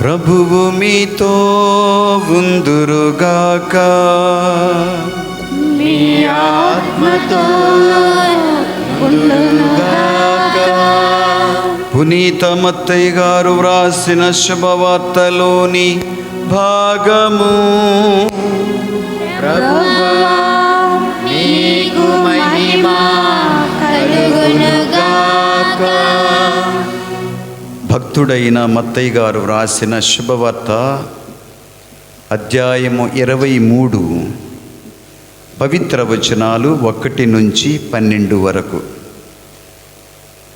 ప్రభువు మీతో ఉందురుగాక మీ ఆత్మతో. పునీత మత్తయ్య గారు వ్రాసిన శుభవార్తలోని భాగము ప్రభువా, మీకు మహిమ కలుగునుగాక. భక్తుడైన మత్తయ్య గారు వ్రాసిన శుభవార్త అధ్యాయము ఇరవై మూడు. పవిత్ర వచనాలు ఒకటి నుంచి పన్నెండు వరకు.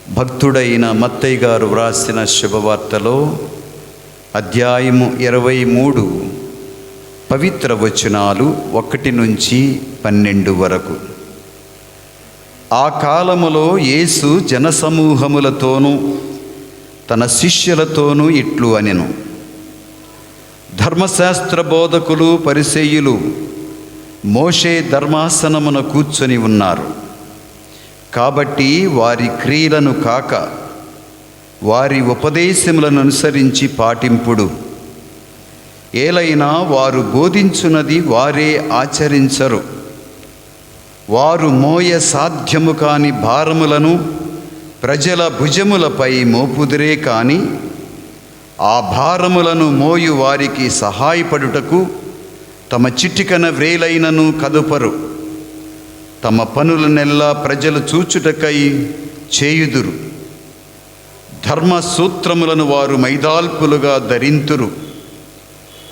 భక్తుడైన మత్తయ్య గారు వ్రాసిన శుభవార్తలో అధ్యాయము ఇరవై మూడు పవిత్ర వచనాలు ఒకటి నుంచి పన్నెండు వరకు. ఆ కాలములో యేసు జనసమూహములతోనూ తన శిష్యులతోనూ ఇట్లు అనెను. ధర్మశాస్త్ర బోధకులు పరిసేయులు మోషే ధర్మాసనమున కూర్చొని ఉన్నారు. కాబట్టి వారి క్రియలను కాక వారి ఉపదేశములను అనుసరించి పాటింపుడు. ఏలైనా వారు బోధించున్నది వారే ఆచరించరు. వారు మోయ సాధ్యము కాని భారములను ప్రజల భుజములపై మోపుదురే కాని ఆ భారములను మోయు వారికి సహాయపడుటకు తమ చిటికన వ్రేలైనను కదుపరు. తమ పనులనెల్లా ప్రజలు చూచుటకై చేయుదురు. ధర్మ సూత్రములను వారు మైదాల్పులుగా ధరింతురు.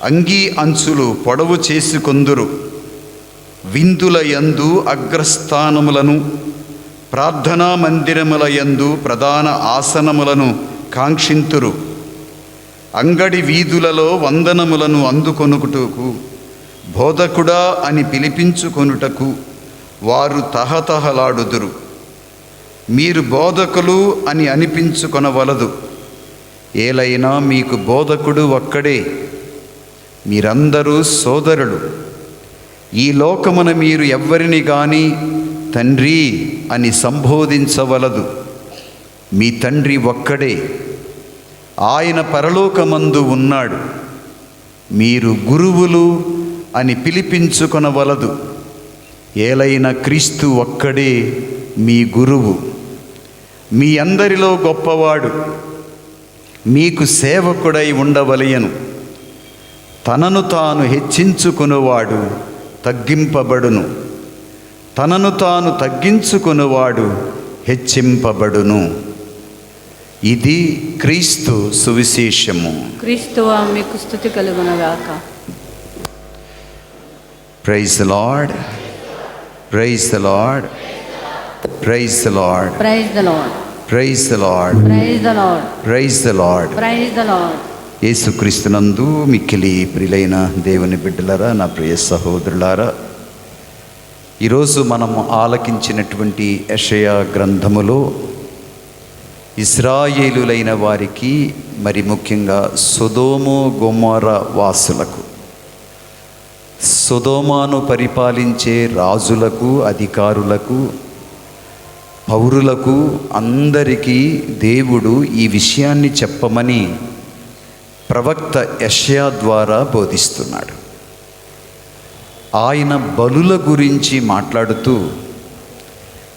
అంగీ అంచులు పొడవు చేసుకొందురు. విందుల యందు అగ్రస్థానములను ప్రార్థనా మందిరముల యందు ప్రధాన ఆసనములను కాంక్షింతురు. అంగడి వీధులలో వందనములను అందుకొనుటకు బోధకుడా అని పిలిపించుకొనుటకు వారు తహతహలాడుదురు. మీరు బోధకులు అని అనిపించుకొనవలదు. ఏలైనా మీకు బోధకుడు ఒక్కడే. మీరందరూ సోదరులు. ఈ లోకమున మీరు ఎవ్వరిని కానీ తండ్రి అని సంబోధించవలదు. మీ తండ్రి ఒక్కడే. ఆయన పరలోకమందు ఉన్నాడు. మీరు గురువులు అని పిలిపించుకొనవలదు. ఏలైన క్రీస్తు ఒక్కడే మీ గురువు. మీ అందరిలో గొప్పవాడు. మీకు సేవకుడై ఉండవలయను తనను తాను హెచ్చించుకునేవాడు తగ్గింపబడును. తనను తాను తగ్గించుకునివాడు హెచ్చింపబడును. ఇది క్రీస్తు సువిశేషము. క్రీస్తువా మీకు స్థుతి కలుగునగాక praise lord praise lord praise lord praise the lord praise lord praise the lord praise lord praise the lord యేసుక్రీస్తునందు మిక్కిలి ప్రిలైన దేవుని బిడ్డలారా నా ప్రియ సహోదరులారా ఈరోజు మనము ఆలకించినటువంటి యషయా గ్రంథములో ఇస్రాయేలులైన వారికి మరి ముఖ్యంగా సుధోము గొమోర వాసులకు సొదోమాను పరిపాలించే రాజులకు అధికారులకు పౌరులకు అందరికీ దేవుడు ఈ విషయాన్ని చెప్పమని ప్రవక్త యష్యా ద్వారా బోధిస్తున్నాడు. ఆయన బలుల గురించి మాట్లాడుతూ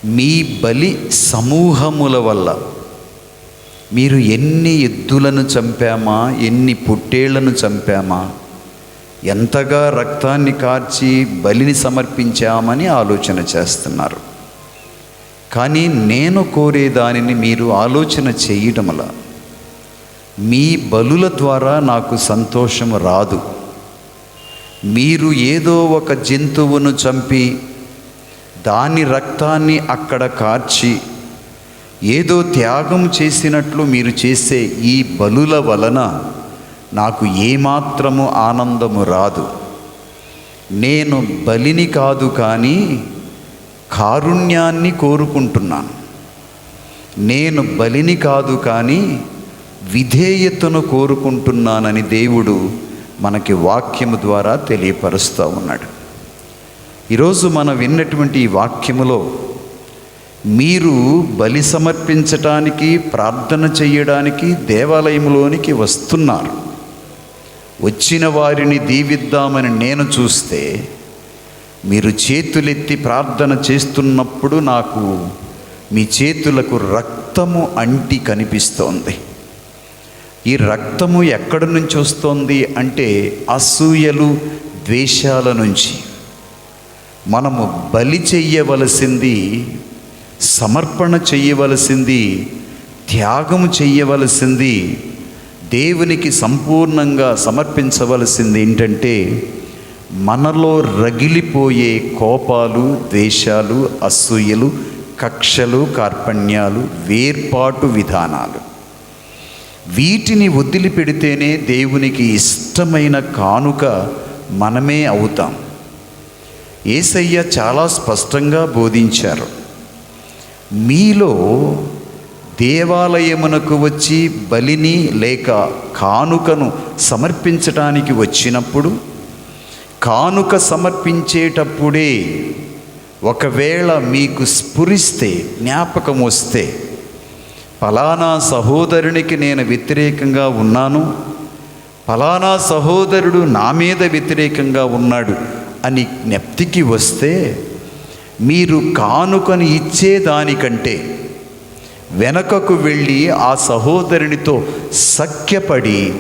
మీ బలి సమూహముల వల్ల మీరు ఎన్ని ఎద్దులను చంపామా ఎన్ని పుట్టేళ్ళను చంపామా ఎంతగా రక్తాన్ని కార్చి బలిని సమర్పించామని ఆలోచన చేస్తున్నారు. కానీ నేను కోరే దానిని మీరు ఆలోచన చేయటమల. మీ బలుల ద్వారా నాకు సంతోషం రాదు. మీరు ఏదో ఒక జంతువును చంపి దాని రక్తాన్ని అక్కడ కార్చి ఏదో త్యాగం చేసినట్లు మీరు చేసే ఈ బలుల వలన నాకు ఏమాత్రము ఆనందము రాదు. నేను బలిని కాదు కానీ కారుణ్యాన్ని కోరుకుంటున్నాను. నేను బలిని కాదు కానీ విధేయతను కోరుకుంటున్నానని దేవుడు మనకి వాక్యము ద్వారా తెలియపరుస్తూ ఉన్నాడు. ఈరోజు మనం విన్నటువంటి ఈ వాక్యములో మీరు బలి సమర్పించటానికి ప్రార్థన చేయడానికి దేవాలయంలోనికి వస్తున్నారు. వచ్చిన వారిని దీవిద్దామని నేను చూస్తే మీరు చేతులెత్తి ప్రార్థన చేస్తున్నప్పుడు నాకు మీ చేతులకు రక్తము అంటి కనిపిస్తోంది. ఈ రక్తము ఎక్కడి నుంచి వస్తోంది అంటే అసూయలు ద్వేషాల నుంచి. మనము బలి చెయ్యవలసింది సమర్పణ చెయ్యవలసింది త్యాగము చెయ్యవలసింది దేవునికి సంపూర్ణంగా సమర్పించవలసింది ఏంటంటే మనలో రగిలిపోయే కోపాలు ద్వేషాలు అసూయలు కక్షలు కార్పణ్యాలు వేర్పాటు విధానాలు. వీటిని వదిలిపెడితేనే దేవునికి ఇష్టమైన కానుక మనమే అవుతాం. ఏసయ్య చాలా స్పష్టంగా బోధించారు. మీలో దేవాలయమునకు వచ్చి బలిని లేక కానుకను సమర్పించటానికి వచ్చినప్పుడు కానుక సమర్పించేటప్పుడే ఒకవేళ మీకు స్ఫురిస్తే జ్ఞాపకం వస్తే ఫలానా సహోదరునికి నేను వ్యతిరేకంగా ఉన్నాను ఫలానా సహోదరుడు నా మీద వ్యతిరేకంగా ఉన్నాడు అని జ్ఞప్తికి వస్తే మీరు కానుకని ఇచ్చేదానికంటే వెనకకు వెళ్ళి ఆ సహోదరునితో సఖ్యపడి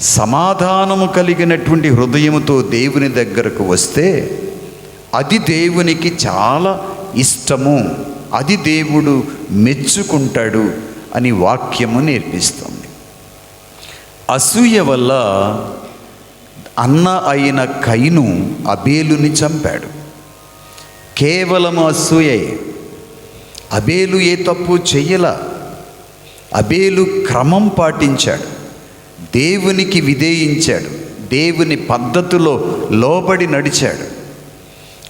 సమాధానము కలిగినటువంటి హృదయముతో దేవుని దగ్గరకు వస్తే అది దేవునికి చాలా ఇష్టము. అది దేవుడు మెచ్చుకుంటాడు అని వాక్యము నేర్పిస్తుంది. అసూయ వల్ల అన్న అయిన కైను అబేలుని చంపాడు. కేవలం అసూయే. అబేలు ఏ తప్పు చెయ్యల. అబేలు క్రమం పాటించాడు. దేవునికి విధేయించాడు. దేవుని పద్ధతిలో లోబడి నడిచాడు.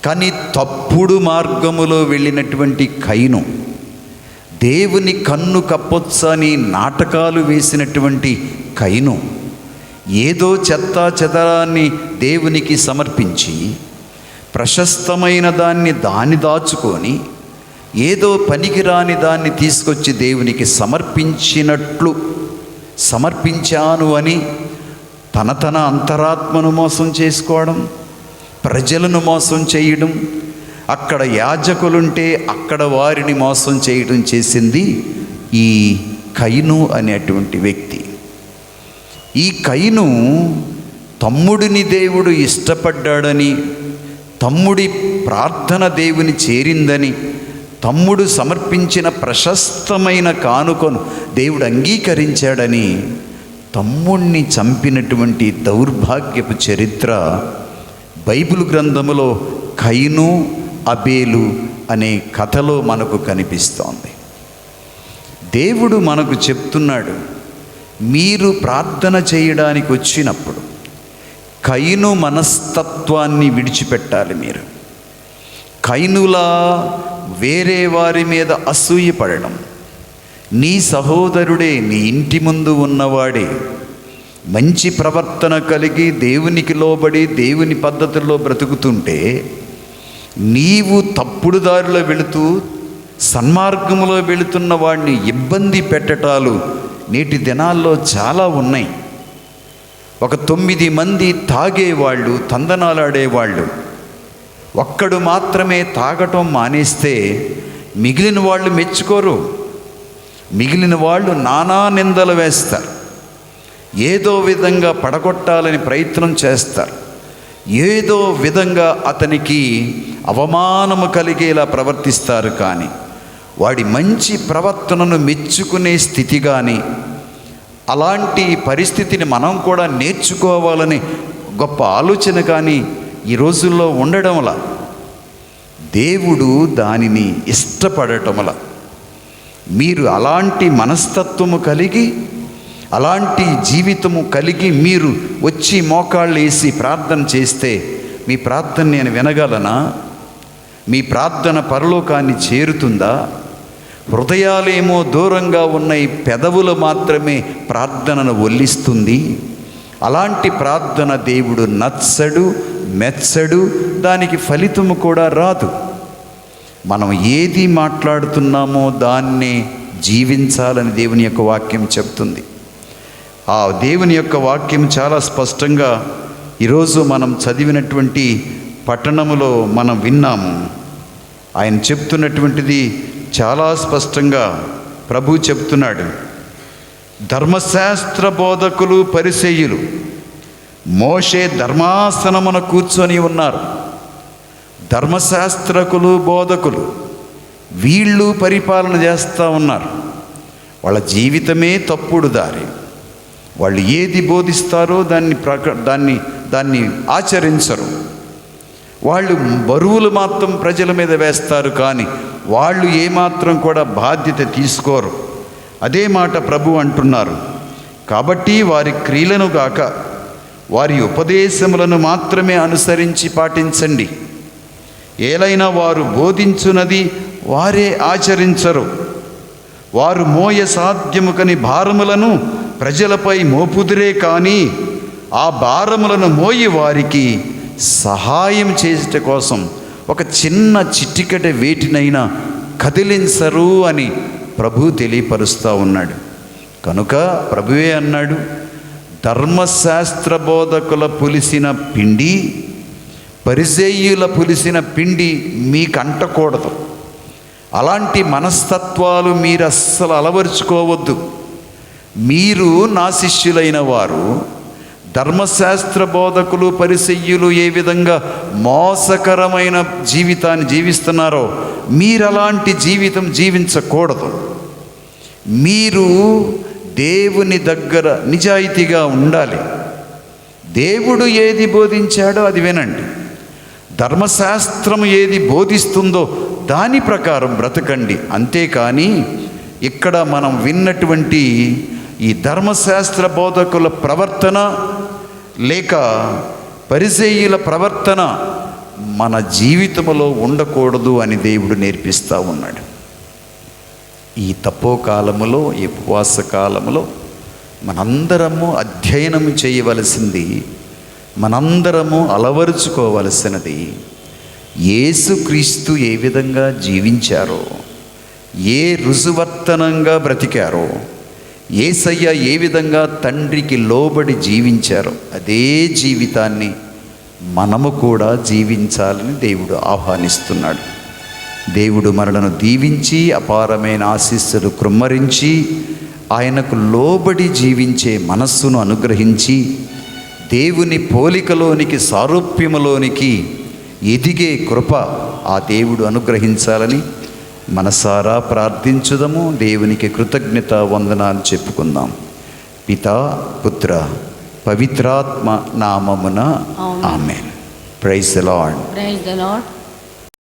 కానీ తప్పుడు మార్గములో వెళ్ళినటువంటి కైను దేవుని కన్ను కప్పొచ్చని నాటకాలు వేసినటువంటి కైను ఏదో చెత్త చెదరాన్ని దేవునికి సమర్పించి ప్రశస్తమైన దాన్ని దాన్ని దాచుకొని ఏదో పనికిరాని దాన్ని తీసుకొచ్చి దేవునికి సమర్పించినట్లు సమర్పించాను అని తన తన అంతరాత్మను మోసం చేసుకోవడం ప్రజలను మోసం చేయడం అక్కడ యాజకులుంటే అక్కడ వారిని మోసం చేయడం చేసింది ఈ కైను అనేటువంటి వ్యక్తి. ఈ కైను తమ్ముడిని దేవుడు ఇష్టపడ్డాడని తమ్ముడి ప్రార్థన దేవుని చేరిందని తమ్ముడు సమర్పించిన ప్రశస్తమైన కానుకను దేవుడు అంగీకరించాడని తమ్ముణ్ణి చంపినటువంటి దౌర్భాగ్యపు చరిత్ర బైబిల్ గ్రంథములో కైను అబేలు అనే కథలో మనకు కనిపిస్తోంది. దేవుడు మనకు చెప్తున్నాడు మీరు ప్రార్థన చేయడానికి వచ్చినప్పుడు కైను మనస్తత్వాన్ని విడిచిపెట్టాలి మీరు. కైనులా వేరే వారి మీద అసూయపడడం నీ సహోదరుడే నీ ఇంటి ముందు ఉన్నవాడే మంచి ప్రవర్తన కలిగి దేవునికి లోబడి దేవుని పద్ధతుల్లో బ్రతుకుతుంటే నీవు తప్పుడు దారిలో వెళుతూ సన్మార్గంలో వెళుతున్న వాడిని ఇబ్బంది పెట్టటాలు నేటి దినాల్లో చాలా ఉన్నాయి. ఒక తొమ్మిది మంది తాగేవాళ్ళు తందనాలాడేవాళ్ళు. ఒక్కడు మాత్రమే తాగటం మానేస్తే మిగిలిన వాళ్ళు మెచ్చుకోరు. మిగిలిన వాళ్ళు నానా నిందలు వేస్తారు. ఏదో విధంగా పడగొట్టాలని ప్రయత్నం చేస్తారు. ఏదో విధంగా అతనికి అవమానము కలిగేలా ప్రవర్తిస్తారు కానీ వాడి మంచి ప్రవర్తనను మెచ్చుకునే స్థితి కానీ అలాంటి పరిస్థితిని మనం కూడా నేర్చుకోవాలని గొప్ప ఆలోచన కానీ ఈ రోజుల్లో ఉండడంల దేవుడు దానిని ఇష్టపడటంలా. మీరు అలాంటి మనస్తత్వము కలిగి అలాంటి జీవితము కలిగి మీరు వచ్చి మోకాళ్ళు వేసి ప్రార్థన చేస్తే మీ ప్రార్థన నేను వినగలనా? మీ ప్రార్థన పరలోకాన్ని చేరుతుందా? హృదయాలేమో దూరంగా ఉన్న ఈ పెదవులు మాత్రమే ప్రార్థనను ఒల్లిస్తుంది అలాంటి ప్రార్థన దేవుడు నచ్చడు మెచ్చడు దానికి ఫలితము కూడా రాదు. మనం ఏది మాట్లాడుతున్నామో దాన్నే జీవించాలని దేవుని యొక్క వాక్యం చెప్తుంది. ఆ దేవుని యొక్క వాక్యం చాలా స్పష్టంగా ఈరోజు మనం చదివినటువంటి పట్టణములో మనం విన్నాము ఆయన చెప్తున్నటువంటిది చాలా స్పష్టంగా ప్రభు చెప్తున్నాడు. ధర్మశాస్త్ర బోధకులు పరిసేయులు మోషే ధర్మాసనమున కూర్చొని ఉన్నారు. ధర్మశాస్త్రకులు బోధకులు వీళ్ళు పరిపాలన చేస్తూ ఉన్నారు. వాళ్ళ జీవితమే తప్పుడు దారి. వాళ్ళు ఏది బోధిస్తారో దాన్ని ప్రక దాన్ని దాన్ని ఆచరించరు. వాళ్ళు బరువులు మాత్రం ప్రజల మీద వేస్తారు కానీ వాళ్ళు ఏమాత్రం కూడా బాధ్యత తీసుకోరు. అదే మాట ప్రభు అంటున్నారు. కాబట్టి వారి క్రియలను గాక వారి ఉపదేశములను మాత్రమే అనుసరించి పాటించండి. ఏలైనా వారు బోధించున్నది వారే ఆచరించరు. వారు మోయ సాధ్యము కని భారములను ప్రజలపై మోపుదురే కానీ ఆ భారములను మోయి వారికి సహాయం చేసేట కోసం ఒక చిన్న చిటికట వేటినైనా కదిలించరు అని ప్రభు తెలియపరుస్తూ ఉన్నాడు. కనుక ప్రభువే అన్నాడు ధర్మశాస్త్ర బోధకుల పులిసిన పిండి పరిసేయుల పులిసిన పిండి మీకు అంటకూడదు అలాంటి మనస్తత్వాలు మీరు అస్సలు అలవరుచుకోవద్దు. మీరు నా శిష్యులైన వారు ధర్మశాస్త్ర బోధకులు పరిసయ్యులు ఏ విధంగా మోసకరమైన జీవితాన్ని జీవిస్తున్నారో మీరు అలాంటి జీవితం జీవించకూడదు. మీరు దేవుని దగ్గర నిజాయితీగా ఉండాలి. దేవుడు ఏది బోధించాడో అది వినండి. ధర్మశాస్త్రం ఏది బోధిస్తుందో దాని ప్రకారం బ్రతకండి. అంతేకాని ఇక్కడ మనం విన్నటువంటి ఈ ధర్మశాస్త్ర బోధకుల ప్రవర్తన లేక పరిసేయుల ప్రవర్తన మన జీవితంలో ఉండకూడదు అని దేవుడు నేర్పిస్తూ ఉన్నాడు. ఈ తపో కాలములో ఈ ఉపవాస కాలములో మనందరము అధ్యయనం చేయవలసింది మనందరము అలవరుచుకోవలసినది యేసుక్రీస్తు ఏ విధంగా జీవించారో ఏ రుజువర్తనంగా బ్రతికారో ఏసయ్య ఏ విధంగా తండ్రికి లోబడి జీవించారో అదే జీవితాన్ని మనము కూడా జీవించాలని దేవుడు ఆహ్వానిస్తున్నాడు. దేవుడు మనలను దీవించి అపారమైన ఆశీస్సులు కృమ్మరించి ఆయనకు లోబడి జీవించే మనస్సును అనుగ్రహించి దేవుని పోలికలోనికి సారూప్యములోనికి ఎదిగే కృప ఆ దేవుడు అనుగ్రహించాలని మనసారా ప్రార్థించుదము దేవునికి కృతజ్ఞత వందనాలు చెప్పుకుందాం. పితా పుత్ర పవిత్రాత్మ నామమున. Amen. Praise lord. Praise the lord